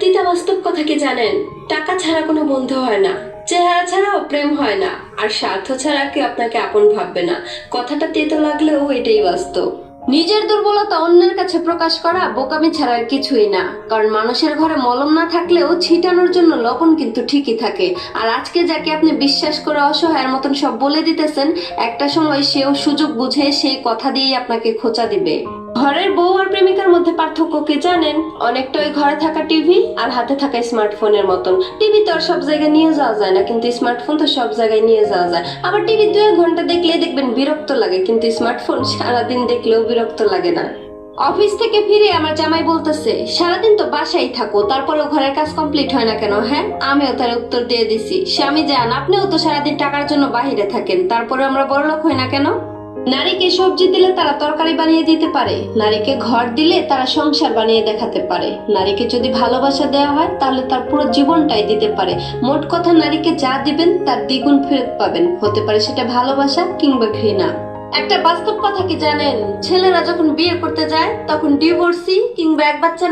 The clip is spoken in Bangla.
তিতা বাস্তব কথা কি জানেন? টাকা ছাড়া কোনো বন্ধু হয় না। চেহারা ছাড়াও প্রেম হয় না। আর স্বার্থ ছাড়া কেউ আপনাকে আপন ভাববে না। কথাটা তেতো লাগলেও এটাই বাস্তব। নিজের দুর্বলতা অন্যের কাছে প্রকাশ করা বোকামি ছাড়া আর কিছুই না। কারণ মানুষের ঘরে মলম না থাকলেও ছিটানোর জন্য লবণ কিন্তু ঠিকই থাকে। আর আজকে যাকে আপনি বিশ্বাস করে অসহায়ের মতন সব বলে দিতেছেন, একটা সময় সেও সুযোগ বুঝে সেই কথা দিয়েই আপনাকে খোঁচা দিবে। ঘরের বউ আর প্রেমিকার মধ্যে পার্থক্য কি জানেন? অনেকটা ওই ঘরে থাকা টিভি আর হাতে থাকা স্মার্টফোনের মতন। টিভি তো আর সব জায়গায় নিয়ে যাওয়া যায় না, কিন্তু স্মার্টফোন তো সব জায়গায় নিয়ে যাওয়া যায়। আবার টিভি দু ঘণ্টা দেখলে দেখবেন বিরক্ত লাগে, কিন্তু স্মার্টফোন সারাদিন দেখলেও বিরক্ত লাগে না। অফিস থেকে ফিরে আমার জামাই বলতেছে, সারাদিন তো বাসায় থাকো, তারপরেও ঘরের কাজ কমপ্লিট হয় না কেন হ্যাঁ? আমিও তার উত্তর দিয়ে দিছি, স্বামী যান, আপনিও তো সারাদিন টাকার জন্য বাহিরে থাকেন তারপরে আমরা বড়লোক হই না কেন? নারীকে সবজি দিলে তারা তরকারি বানিয়ে দিতে পারে, নারীকে ঘর দিলে তারা সংসার বানিয়ে দেখাতে পারে। নারীকে যদি ভালোবাসা দেওয়া হয়, তাহলে তার পুরো জীবনটাই দিতে পারে। মোট কথা, নারীকে যা দিবেন, তার দ্বিগুণ ফেরত পাবেন। হতে পারে সেটা ভালোবাসা কিংবা ঘৃণা। একটা বাস্তব কথা কি জানেন? ছেলেরা যখন বিয়ে করতে যায়, তখন ডিভোর্সি কিংবা এক বাচ্চার